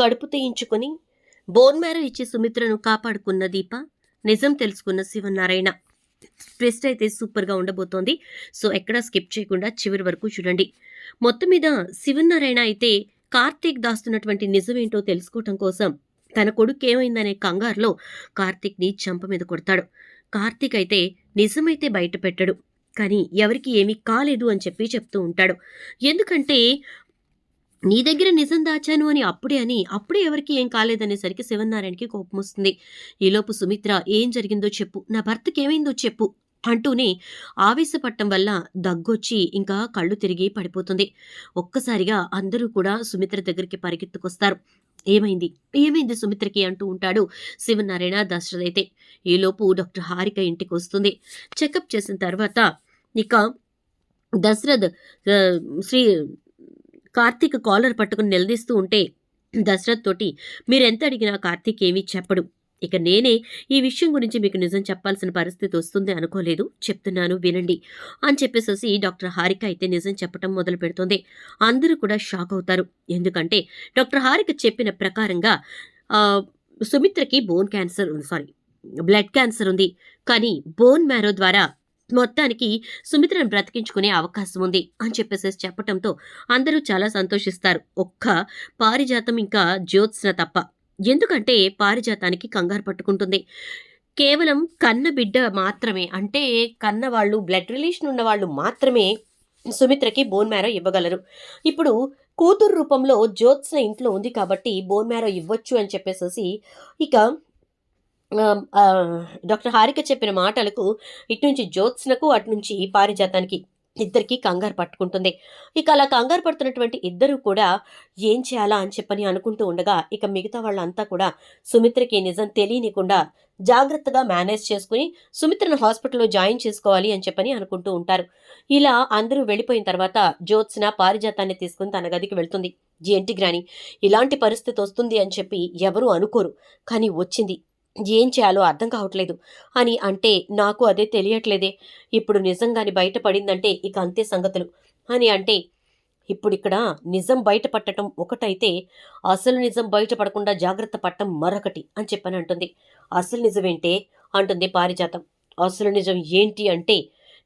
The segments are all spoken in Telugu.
కడుపు తీయించుకుని బోన్ మ్యారో ఇచ్చి సుమిత్రను కాపాడుకున్న దీప నిజం తెలుసుకున్న శివనారాయణ. ట్విస్ట్ అయితే సూపర్గా ఉండబోతోంది. సో ఎక్కడా స్కిప్ చేయకుండా చివరి వరకు చూడండి. మొత్తం మీద శివనారాయణ అయితే కార్తీక్ దాస్తున్నటువంటి నిజమేంటో తెలుసుకోవటం కోసం తన కొడుకు ఏమైందనే కంగారులో కార్తీక్ని చంప మీద కొడతాడు. కార్తీక్ అయితే నిజమైతే బయట పెట్టడు. కానీ ఎవరికి ఏమీ కాలేదు అని చెప్పి చెప్తూ ఉంటాడు. ఎందుకంటే నీ దగ్గర నిజం దాచాను అని అప్పుడే అని అప్పుడే ఎవరికి ఏం కాలేదనేసరికి శివనారాయణకి కోపం వస్తుంది. ఈలోపు సుమిత్ర ఏం జరిగిందో చెప్పు. నా భర్తకి ఏమైందో చెప్పు అంటూనే ఆవేశపట్టం వల్ల దగ్గొచ్చి ఇంకా కళ్ళు తిరిగి పడిపోతుంది. ఒక్కసారిగా అందరూ కూడా సుమిత్ర దగ్గరికి పరిగెత్తుకొస్తారు. ఏమైంది? ఏమైంది సుమిత్రకి? అంటూ ఉంటాడు శివనారాయణ దశరథ్ అయితే. ఈలోపు డాక్టర్ హారిక ఇంటికి వస్తుంది. చెకప్ చేసిన తర్వాత ఇక దశరథ్ శ్రీ కార్తీక్ కాలర్ పట్టుకుని నిలదీస్తూ ఉంటే దశరథ్ తోటి మీరెంత అడిగినా కార్తీక్ ఏమీ చెప్పడు. ఇక నేనే ఈ విషయం గురించి మీకు నిజం చెప్పాల్సిన పరిస్థితి వస్తుంది అనుకోలేదు. చెప్తున్నాను వినండి అని చెప్పేసేసి డాక్టర్ హారిక అయితే నిజం చెప్పటం మొదలు పెడుతుంది. అందరూ కూడా షాక్ అవుతారు. ఎందుకంటే డాక్టర్ హారిక చెప్పిన ప్రకారంగా సుమిత్రకి bone cancer sorry blood cancer ఉంది. కానీ బోన్ మ్యారో ద్వారా మొత్తానికి సుమిత్రను బ్రతికించుకునే అవకాశం ఉంది అని చెప్పేసి చెప్పటంతో అందరూ చాలా సంతోషిస్తారు. ఒక్క పారిజాతం ఇంకా జ్యోత్స్న తప్ప. ఎందుకంటే పారిజాతానికి కంగారు పట్టుకుంటుంది. కేవలం కన్న బిడ్డ మాత్రమే అంటే కన్న వాళ్ళు బ్లడ్ రిలేషన్ ఉన్న వాళ్ళు మాత్రమే సుమిత్రకి బోన్ మ్యారో ఇవ్వగలరు. ఇప్పుడు కూతురు రూపంలో జ్యోత్స్న ఇంట్లో ఉంది కాబట్టి బోన్ మ్యారో ఇవ్వచ్చు అని చెప్పేసి ఇక డాక్టర్ హారిక చెప్పిన మాటలకు ఇటు నుంచి జ్యోత్స్నకు అటు నుంచి పారిజాతానికి ఇద్దరికి కంగారు పట్టుకుంటుంది. ఇక అలా కంగారు పడుతున్నటువంటి ఇద్దరు కూడా ఏం చేయాలా అని చెప్పని అనుకుంటూ ఉండగా ఇక మిగతా వాళ్ళంతా కూడా సుమిత్రకి నిజం తెలియనికుండా జాగ్రత్తగా మేనేజ్ చేసుకుని సుమిత్రను హాస్పిటల్లో జాయిన్ చేసుకోవాలి అని చెప్పని అనుకుంటూ ఉంటారు. ఇలా అందరూ వెళ్ళిపోయిన తర్వాత జ్యోత్స్న పారిజాతాన్ని తీసుకుని తన గదికి వెళ్తుంది. ఏంటి గ్రాని ఇలాంటి పరిస్థితి వస్తుంది అని చెప్పి ఎవరూ అనుకోరు. కానీ వచ్చింది ఏం చేయాలో అర్థం కావట్లేదు. అని అంటే నాకు అదే తెలియట్లేదే. ఇప్పుడు నిజంగాని బయటపడిందంటే ఇక అంతే సంగతులు. అని అంటే ఇప్పుడు ఇక్కడ నిజం బయటపడటం ఒకటైతే అసలు నిజం బయటపడకుండా జాగ్రత్త పడటం మరొకటి అని చెప్పని అంటుంది. అసలు నిజమేంటే అంటుంది పారిజాతం. అసలు నిజం ఏంటి అంటే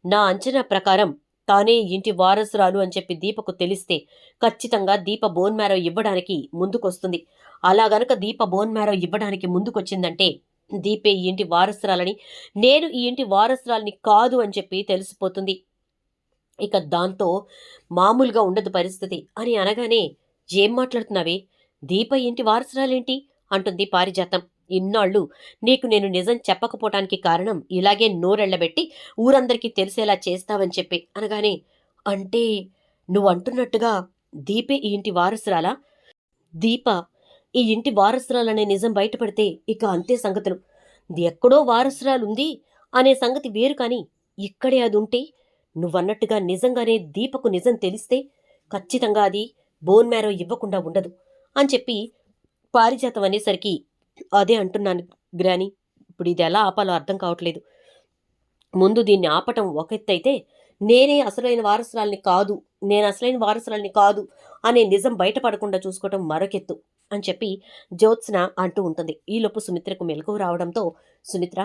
నా అంచనా ప్రకారం తానే ఇంటి వారసురాలు అని చెప్పి దీపకు తెలిస్తే ఖచ్చితంగా దీప బోన్ మ్యారో ఇవ్వడానికి ముందుకొస్తుంది. అలా గనక దీప బోన్ మ్యారో ఇవ్వడానికి ముందుకొచ్చిందంటే దీపే ఈ ఇంటి వారసురాలని నేను ఈ ఇంటి వారసురాలని కాదు అని చెప్పి తెలిసిపోతుంది. ఇక దాంతో మామూలుగా ఉండదు పరిస్థితి అని అనగానే ఏం మాట్లాడుతున్నావే? దీప ఇంటి వారసురాలేంటి? అంటుంది పారిజాతం. ఇన్నాళ్ళు నీకు నేను నిజం చెప్పకపోవటానికి కారణం ఇలాగే నోరెళ్ళబెట్టి ఊరందరికీ తెలిసేలా చేస్తావని చెప్పి అనగానే అంటే నువ్వు అంటున్నట్టుగా దీపే ఈ ఇంటి వారసురాలా? దీప ఈ ఇంటి వారసురాలనే నిజం బయటపడితే ఇక అంతే సంగతులు. ఇది ఎక్కడో వారసురాలుంది అనే సంగతి వేరు కాని ఇక్కడే అది ఉంటే నువ్వన్నట్టుగా నిజంగానే దీపకు నిజం తెలిస్తే ఖచ్చితంగా అది బోన్ మ్యారో ఇవ్వకుండా ఉండదు అని చెప్పి పారిజాతం అనేసరికి అదే అంటున్నాను గ్రాని. ఇప్పుడు ఇది ఎలా ఆపాలో అర్థం కావట్లేదు. ముందు దీన్ని ఆపటం ఒక ఎత్తైతే నేనే అసలైన వారసురాల్ని కాదు నేను అసలైన వారసురాల్ని కాదు అనే నిజం బయటపడకుండా చూసుకోవటం మరొకెత్తు అని చెప్పి జ్యోత్స్న అంటూ ఉంటుంది. ఈలోపు సుమిత్రకు మెలకువ రావడంతో సుమిత్ర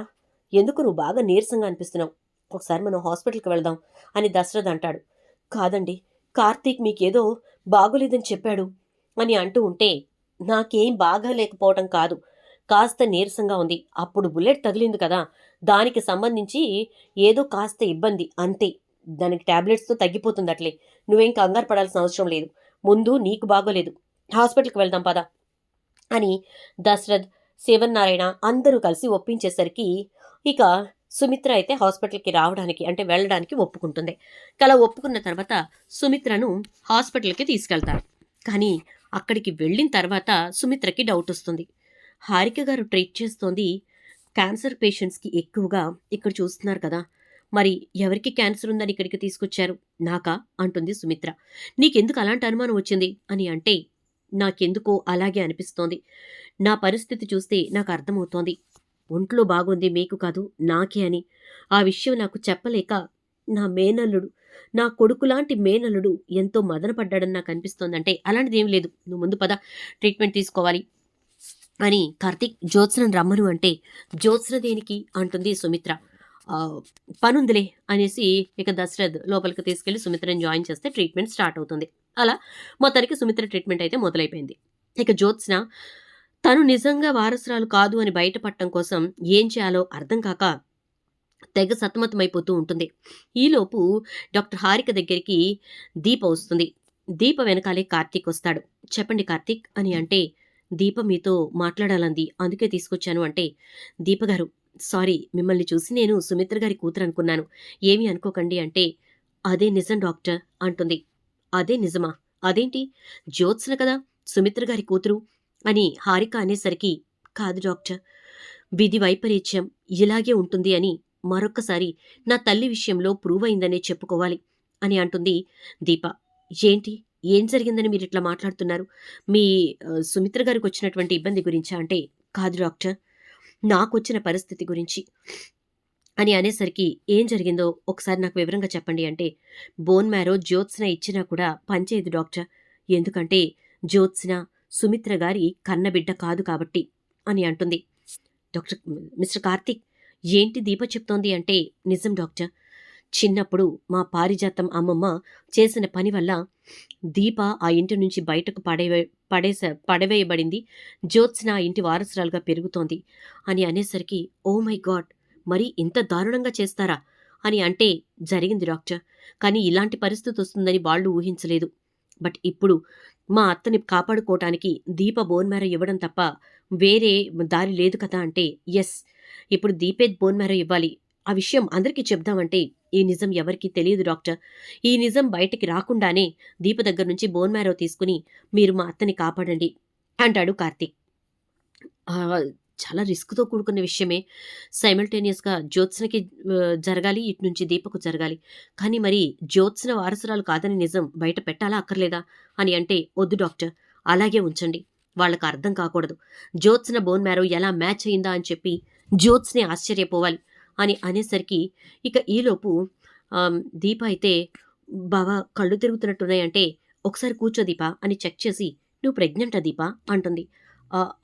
ఎందుకు నువ్వు బాగా నీరసంగా అనిపిస్తున్నావు? ఒకసారి మనం హాస్పిటల్కి వెళ్దాం అని దశరథ్ అంటాడు. కాదండి కార్తీక్ మీకేదో బాగోలేదని చెప్పాడు అని అంటూ ఉంటే నాకేం బాగాలేకపోవటం కాదు. కాస్త నీరసంగా ఉంది. అప్పుడు బుల్లెట్ తగిలింది కదా! దానికి సంబంధించి ఏదో కాస్త ఇబ్బంది అంతే. దానికి టాబ్లెట్స్తో తగ్గిపోతుంది అట్లే నువ్వేం కంగారు పడాల్సిన అవసరం లేదు. ముందు నీకు బాగోలేదు. హాస్పిటల్కి వెళ్దాం పదా. అని దశరథ్ శివనారాయణ అందరూ కలిసి ఒప్పించేసరికి ఇక సుమిత్ర అయితే హాస్పిటల్కి రావడానికి అంటే వెళ్ళడానికి ఒప్పుకుంటుంది. అలా ఒప్పుకున్న తర్వాత సుమిత్రను హాస్పిటల్కి తీసుకెళ్తారు. కానీ అక్కడికి వెళ్ళిన తర్వాత సుమిత్రకి డౌట్ వస్తుంది. హారిక గారు ట్రీట్ చేస్తోంది క్యాన్సర్ పేషెంట్స్కి ఎక్కువగా ఇక్కడ చూస్తున్నారు కదా. మరి ఎవరికి క్యాన్సర్ ఉందని ఇక్కడికి తీసుకొచ్చారు? నాకా? అంటుంది సుమిత్ర. నీకెందుకు అలాంటి అనుమానం వచ్చింది? అని అంటే నాకెందుకో అలాగే అనిపిస్తోంది. నా పరిస్థితి చూస్తే నాకు అర్థమవుతోంది ఒంట్లో బాగుంది మీకు కాదు నాకే అని. ఆ విషయం నాకు చెప్పలేక నా మేనల్లుడు నా కొడుకులాంటి మేనల్లుడు ఎంతో మదనపడ్డాడని నాకు అనిపిస్తోందంటే అలాంటిది ఏం లేదు. నువ్వు ముందు పద ట్రీట్మెంట్ తీసుకోవాలి అని కార్తీక్ జ్యోత్స్నను రమ్మను అంటే జ్యోత్స్న దేనికి? అంటుంది సుమిత్ర. పనుందిలే అనేసి ఇక దశరథ్ లోపలికి తీసుకెళ్ళి సుమిత్రని జాయిన్ చేస్తే ట్రీట్మెంట్ స్టార్ట్ అవుతుంది. అలా మొత్తానికి సుమిత్ర ట్రీట్మెంట్ అయితే మొదలైపోయింది. ఇక జ్యోత్స్న తను నిజంగా వారసురాలు కాదు అని బయటపడటం కోసం ఏం చేయాలో అర్థం కాక తెగ సతమతమైపోతూ ఉంటుంది. ఈలోపు డాక్టర్ హారిక దగ్గరికి దీప వస్తుంది. దీప వెనకాలే కార్తీక్ వస్తాడు. చెప్పండి కార్తీక్ అని అంటే దీప మీతో మాట్లాడాలంది అందుకే తీసుకొచ్చాను అంటే దీపగారు సారీ మిమ్మల్ని చూసి నేను సుమిత్ర గారి కూతురు అనుకున్నాను ఏమీ అనుకోకండి అంటే అదే నిజం డాక్టర్ అంటుంది. అదే నిజమా? అదేంటి? జ్యోత్స్న కదా సుమిత్ర గారి కూతురు అని హారిక అనేసరికి కాదు డాక్టర్ విధి వైపరీత్యం ఇలాగే ఉంటుంది అని మరొక్కసారి నా తల్లి విషయంలో ప్రూవ్ అయిందనే చెప్పుకోవాలి అని అంటుంది దీప. ఏంటి? ఏం జరిగిందని మీరు ఇట్లా మాట్లాడుతున్నారు? మీ సుమిత్ర గారికి వచ్చినటువంటి ఇబ్బంది గురించా? అంటే కాదు డాక్టర్ నాకు వచ్చిన పరిస్థితి గురించి. అని అనేసరికి ఏం జరిగిందో ఒకసారి నాకు వివరంగా చెప్పండి అంటే బోన్ మ్యారో జ్యోత్స్న ఇచ్చినా కూడా పంచేది డాక్టర్. ఎందుకంటే జ్యోత్స్న సుమిత్ర గారి కన్నబిడ్డ కాదు కాబట్టి అని అంటుంది. డాక్టర్ మిస్టర్ కార్తీక్ ఏంటి దీప చెప్తోంది అంటే నిజం డాక్టర్. చిన్నప్పుడు మా పారిజాతం అమ్మమ్మ చేసిన పని వల్ల దీప ఆ ఇంటి నుంచి బయటకు పడే పడేస పడవేయబడింది. జ్యోత్స్న ఆ ఇంటి వారసురాలుగా పెరుగుతోంది అని అనేసరికి ఓ మై గాడ్! మరి ఇంత దారుణంగా చేస్తారా? అని అంటే జరిగింది డాక్టర్. కానీ ఇలాంటి పరిస్థితి వస్తుందని వాళ్ళు ఊహించలేదు. బట్ ఇప్పుడు మా అత్తని కాపాడుకోవటానికి దీప బోన్మేర ఇవ్వడం తప్ప వేరే దారి లేదు కదా అంటే ఎస్ ఇప్పుడు దీపే బోన్మేర ఇవ్వాలి. ఆ విషయం అందరికీ చెప్దామంటే ఈ నిజం ఎవరికీ తెలియదు డాక్టర్. ఈ నిజం బయటికి రాకుండానే దీప దగ్గర నుంచి బోన్మేరో తీసుకుని మీరు మా అత్తని కాపాడండి అంటాడు కార్తీక్. చాలా రిస్క్తో కూడుకున్న విషయమే. సైమల్టేనియస్గా జ్యోత్స్నకి జరగాలి ఇటు నుంచి దీపకు జరగాలి. కానీ మరి జ్యోత్స్న వారసురాలు కాదని నిజం బయట పెట్టాలా అక్కర్లేదా అని అంటే వద్దు డాక్టర్ అలాగే ఉంచండి. వాళ్ళకు అర్థం కాకూడదు. జ్యోత్స్న బోన్ మ్యారో ఎలా మ్యాచ్ అయిందా అని చెప్పి జ్యోత్స్ని ఆశ్చర్యపోవాలి అని అనేసరికి ఇక ఈలోపు దీప అయితే బావా కళ్ళు తిరుగుతున్నట్టున్నాయంటే ఒకసారి కూర్చో దీప అని చెక్ చేసి నువ్వు ప్రెగ్నెంటా దీప? అంటుంది.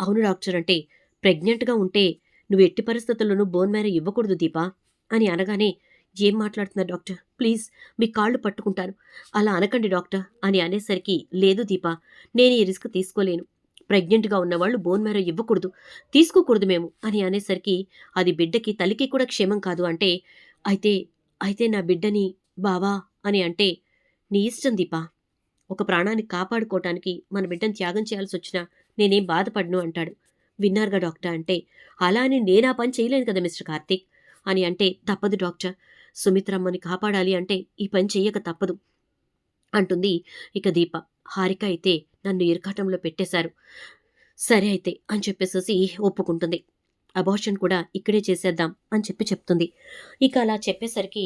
అవును డాక్టర్ అంటే ప్రెగ్నెంట్గా ఉంటే నువ్వు ఎట్టి పరిస్థితుల్లోనూ బోన్ మేర ఇవ్వకూడదు దీపా అని అనగానే ఏం మాట్లాడుతున్నారు డాక్టర్? ప్లీజ్ మీ కాళ్ళు పట్టుకుంటాను. అలా అనకండి డాక్టర్ అని అనేసరికి లేదు దీప నేను ఈ రిస్క్ తీసుకోలేను. ప్రెగ్నెంట్గా ఉన్నవాళ్ళు బోన్ మేర ఇవ్వకూడదు తీసుకోకూడదు మేము అని అనేసరికి అది బిడ్డకి తల్లికి కూడా క్షేమం కాదు అంటే అయితే అయితే నా బిడ్డని బావా అని అంటే నీ ఇష్టం దీపా. ఒక ప్రాణాన్ని కాపాడుకోవటానికి మన బిడ్డను త్యాగం చేయాల్సి వచ్చినా నేనేం బాధపడను అంటాడు. విన్నారుగా డాక్టర్ అంటే అలా అని నేను ఆ పని చేయలేను కదా మిస్టర్ కార్తీక్ అని అంటే తప్పదు డాక్టర్. సుమిత్రమ్మని కాపాడాలి అంటే ఈ పని చెయ్యక తప్పదు అంటుంది ఇక దీప. హారిక అయితే నన్ను ఇరకాటంలో పెట్టేశారు. సరే అయితే అని చెప్పేసేసి ఒప్పుకుంటుంది. అబార్షన్ కూడా ఇక్కడే చేసేద్దాం అని చెప్పి చెప్తుంది. ఇక అలా చెప్పేసరికి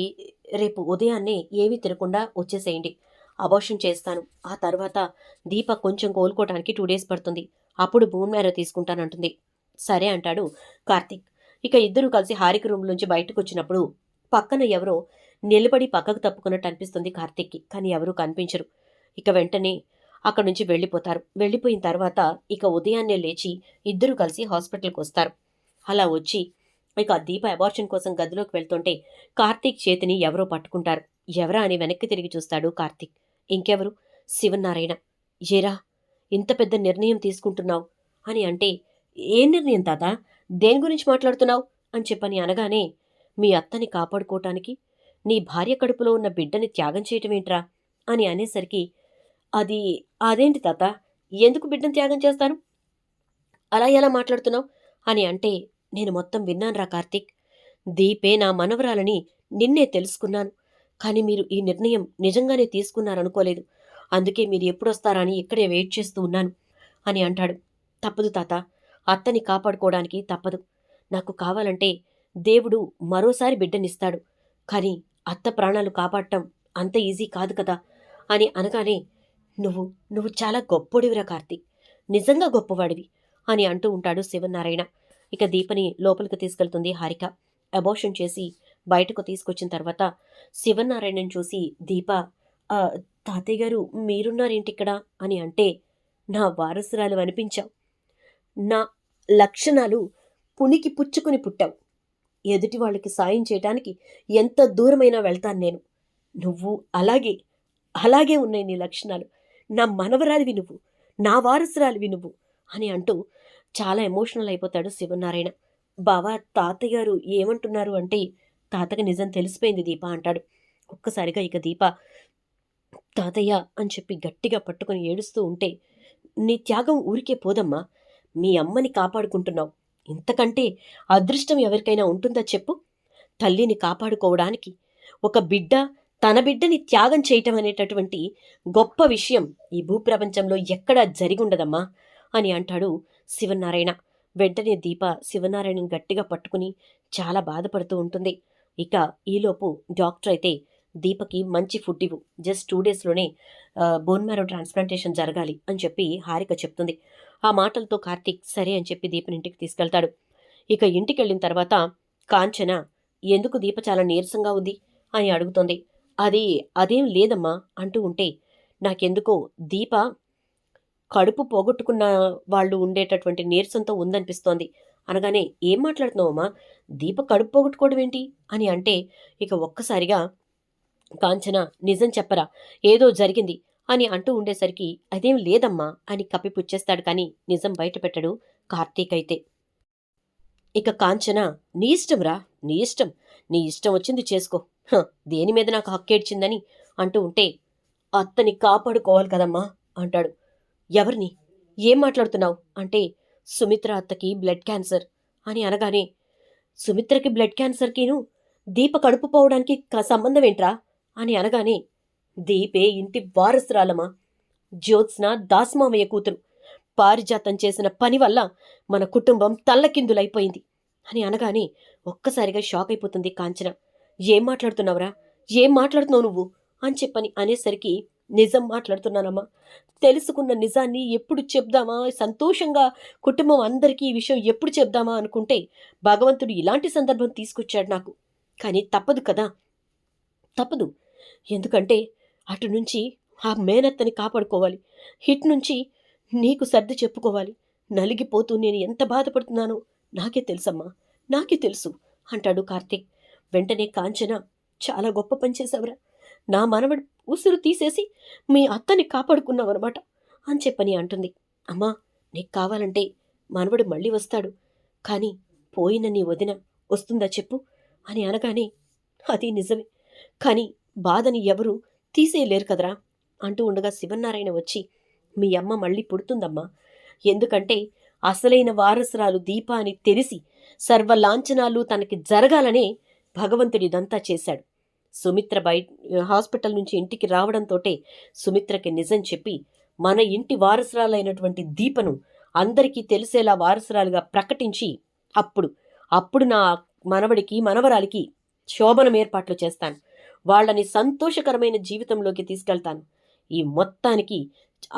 రేపు ఉదయాన్నే ఏమీ తినకుండా వచ్చేసేయండి. అబార్షన్ చేస్తాను. ఆ తర్వాత దీప కొంచెం కోలుకోవడానికి టూ డేస్ పడుతుంది. అప్పుడు బోన్ మ్యారో తీసుకుంటానంటుంది. సరే అంటాడు కార్తీక్. ఇక ఇద్దరు కలిసి హారిక రూమ్ నుంచి బయటకు వచ్చినప్పుడు పక్కన ఎవరో నిలబడి పక్కకు తప్పుకున్నట్టు అనిపిస్తుంది కార్తిక్కి కానీ ఎవరూ కనిపించరు. ఇక వెంటనే అక్కడి నుంచి వెళ్ళిపోతారు. వెళ్ళిపోయిన తర్వాత ఇక ఉదయాన్నే లేచి ఇద్దరు కలిసి హాస్పిటల్కి వస్తారు. అలా వచ్చి ఇక దీప అబార్షన్ కోసం గదిలోకి వెళ్తుంటే కార్తీక్ చేతిని ఎవరో పట్టుకుంటారు. ఎవరా అని వెనక్కి తిరిగి చూస్తాడు కార్తీక్. ఇంకెవరు? శివనారాయణ ఏరా ఇంత పెద్ద నిర్ణయం తీసుకుంటున్నావు? అని అంటే ఏ నిర్ణయం తాత? దేని గురించి మాట్లాడుతున్నావు? అని చెప్పని అనగానే మీ అత్తని కాపాడుకోవటానికి నీ భార్య కడుపులో ఉన్న బిడ్డని త్యాగం చేయటమేంట్రా? అని అనేసరికి అది అదేంటి తాత? ఎందుకు బిడ్డను త్యాగం చేస్తాను? అలా ఎలా మాట్లాడుతున్నావు? అని అంటే నేను మొత్తం విన్నానురా కార్తీక్. దీపే నా మనవరాలని నిన్నే తెలుసుకున్నాను. కానీ మీరు ఈ నిర్ణయం నిజంగానే తీసుకున్నారనుకోలేదు. అందుకే మీరు ఎప్పుడొస్తారని ఇక్కడే వెయిట్ చేస్తూ ఉన్నాను అని అంటాడు. తప్పదు తాత. అత్తని కాపాడుకోవడానికి తప్పదు. నాకు కావాలంటే దేవుడు మరోసారి బిడ్డనిస్తాడు. కానీ అత్త ప్రాణాలు కాపాడటం అంత ఈజీ కాదు కదా అని అనగానే నువ్వు నువ్వు చాలా గొప్పోడివిరా కార్తీక్ నిజంగా గొప్పవాడివి అని అంటూ ఉంటాడు శివనారాయణ. ఇక దీపని లోపలికి తీసుకెళ్తుంది హారిక. అబోషన్ చేసి బయటకు తీసుకొచ్చిన తర్వాత శివనారాయణని చూసి దీప తాతయ్య గారు మీరున్నారేంటి ఇక్కడ? అని అంటే నా వారసురాలు అనిపించావు. నా లక్షణాలు పునికి పుచ్చుకుని పుట్టావు. ఎదుటి వాళ్ళకి సాయం చేయడానికి ఎంత దూరమైనా వెళ్తాను నేను. నువ్వు అలాగే అలాగే ఉన్నాయి నీ లక్షణాలు. నా మనవరాలివి నువ్వు నా వారసురాలివి నువ్వు అని అంటూ చాలా ఎమోషనల్ అయిపోతాడు శివనారాయణ. బావా తాతయ్య గారు ఏమంటున్నారు అంటే తాతకి నిజం తెలిసిపోయింది దీప అంటాడు. ఒక్కసారిగా ఇక దీప తాతయ్య అని చెప్పి గట్టిగా పట్టుకొని ఏడుస్తూ ఉంటే నీ త్యాగం ఊరికే పోదమ్మా. మీ అమ్మని కాపాడుకుంటున్నావు. ఇంతకంటే అదృష్టం ఎవరికైనా ఉంటుందా చెప్పు? తల్లిని కాపాడుకోవడానికి ఒక బిడ్డ తన బిడ్డని త్యాగం చేయటం అనేటటువంటి గొప్ప విషయం ఈ భూప్రపంచంలో ఎక్కడా జరిగుండదమ్మా అని అంటాడు శివనారాయణ. వెంటనే దీప శివనారాయణని గట్టిగా పట్టుకుని చాలా బాధపడుతూ ఉంటుంది. ఇక ఈలోపు డాక్టర్ అయితే దీపకి మంచి ఫుడ్ ఇవ్వు. జస్ట్ టూ డేస్లోనే బోన్ మ్యారో ట్రాన్స్ప్లాంటేషన్ జరగాలి అని చెప్పి హారిక చెప్తుంది. ఆ మాటలతో కార్తీక్ సరే అని చెప్పి దీపని ఇంటికి తీసుకెళ్తాడు. ఇక ఇంటికి వెళ్ళిన తర్వాత కాంచన ఎందుకు దీప చాలా నీరసంగా ఉంది? అని అడుగుతోంది. అది అదేం లేదమ్మా అంటూ ఉంటే నాకెందుకో దీప కడుపు పోగొట్టుకున్న వాళ్ళు ఉండేటటువంటి నీరసంతో ఉందనిపిస్తోంది. అనగానే ఏం మాట్లాడుతున్నావమ్మా? దీప కడుపు పోగొట్టుకోవడం ఏంటి? అని అంటే ఇక ఒక్కసారిగా కాంచన నిజం చెప్పరా ఏదో జరిగింది అని అంటూ ఉండేసరికి అదేం లేదమ్మా అని కప్పిపుచ్చేస్తాడు కానీ నిజం బయటపెట్టడు కార్తీక్ అయితే. ఇక కాంచన నీ ఇష్టంరా నీ ఇష్టం నీ ఇష్టం వచ్చింది చేసుకో హ, దేని మీద నాకు హక్కేడ్చిందని అంటూ ఉంటే అత్తని కాపాడుకోవాలి కదమ్మా అంటాడు. ఎవరిని? ఏం మాట్లాడుతున్నావు? అంటే సుమిత్ర అత్తకి బ్లడ్ క్యాన్సర్ అని అనగానే సుమిత్రకి బ్లడ్ క్యాన్సర్కిను దీప కడుపు పోవడానికి సంబంధం ఏంట్రా? అని అనగానే దీపే ఇంటి వారసురాలమా జ్యోత్స్న దాస్మామయ్య కూతురు. పారిజాతం చేసిన పని వల్ల మన కుటుంబం తల్లకిందులైపోయింది. అని అనగానే ఒక్కసారిగా షాక్ అయిపోతుంది కాంచన. ఏం మాట్లాడుతున్నావురా? ఏం మాట్లాడుతున్నావు నువ్వు? అని చెప్పని అనేసరికి నిజం మాట్లాడుతున్నానమ్మా. తెలుసుకున్న నిజాన్ని ఎప్పుడు చెప్దామా? సంతోషంగా కుటుంబం అందరికీ ఈ విషయం ఎప్పుడు చెప్దామా అనుకుంటే భగవంతుడు ఇలాంటి సందర్భం తీసుకొచ్చాడు నాకు. కానీ తప్పదు కదా? తప్పదు. ఎందుకంటే అటు నుంచి ఆ మేనత్తని కాపాడుకోవాలి. హిట్ నుంచి నీకు సర్ది చెప్పుకోవాలి. నలిగిపోతూ నేను ఎంత బాధపడుతున్నానో నాకే తెలుసమ్మా. నాకే తెలుసు అంటాడు కార్తీక్. వెంటనే కాంచన చాలా గొప్ప పని చేశావురా. నా మనవడు ఉసురు తీసేసి మీ అత్తని కాపాడుకున్నావన్నమాట అని చెప్పని అంటుంది. అమ్మా నీకు కావాలంటే మనవడు మళ్ళీ వస్తాడు. కానీ పోయిన నీ వదిన వస్తుందా చెప్పు అని అనగానే అది నిజమే. కానీ బాధని ఎవరు తీసేయలేరు కదరా? అంటూ ఉండగా శివనారాయణ వచ్చి మీ అమ్మ మళ్ళీ పుడుతుందమ్మా. ఎందుకంటే అసలైన వారసురాలు దీప అని తెలిసి సర్వలాంఛనాలు తనకి జరగాలనే భగవంతుడిదంతా చేశాడు. సుమిత్ర బయ హాస్పిటల్ నుంచి ఇంటికి రావడంతోటే సుమిత్రకి నిజం చెప్పి మన ఇంటి వారసురాలైనటువంటి దీపను అందరికీ తెలిసేలా వారసురాలుగా ప్రకటించి అప్పుడు అప్పుడు నా మనవడికి మనవరాలికి శోభనం ఏర్పాట్లు చేస్తాను. వాళ్ళని సంతోషకరమైన జీవితంలోకి తీసుకెళ్తాను. ఈ మొత్తానికి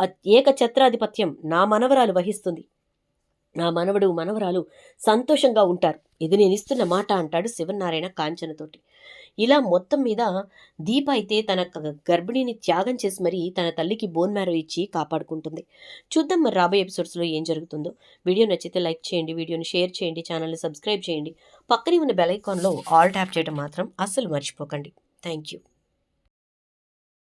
ఏక ఏకఛత్రాధిపత్యం నా మనవరాలు వహిస్తుంది. నా మనవడు మనవరాలు సంతోషంగా ఉంటారు. ఇది నేను ఇస్తున్న మాట అంటాడు శివనారాయణ కాంచనతోటి. ఇలా మొత్తం మీద దీప అయితే తన గర్భిణిని త్యాగం చేసి మరీ తన తల్లికి బోన్ మ్యారో ఇచ్చి కాపాడుకుంటుంది. చూద్దాం మరి రాబోయే ఎపిసోడ్స్లో ఏం జరుగుతుందో. వీడియో నచ్చితే లైక్ చేయండి వీడియోని షేర్ చేయండి ఛానల్ని సబ్స్క్రైబ్ చేయండి. పక్కనే ఉన్న బెల్ ఐకాన్లో ఆల్ ట్యాప్ చేయడం మాత్రం అస్సలు మర్చిపోకండి. Thank you.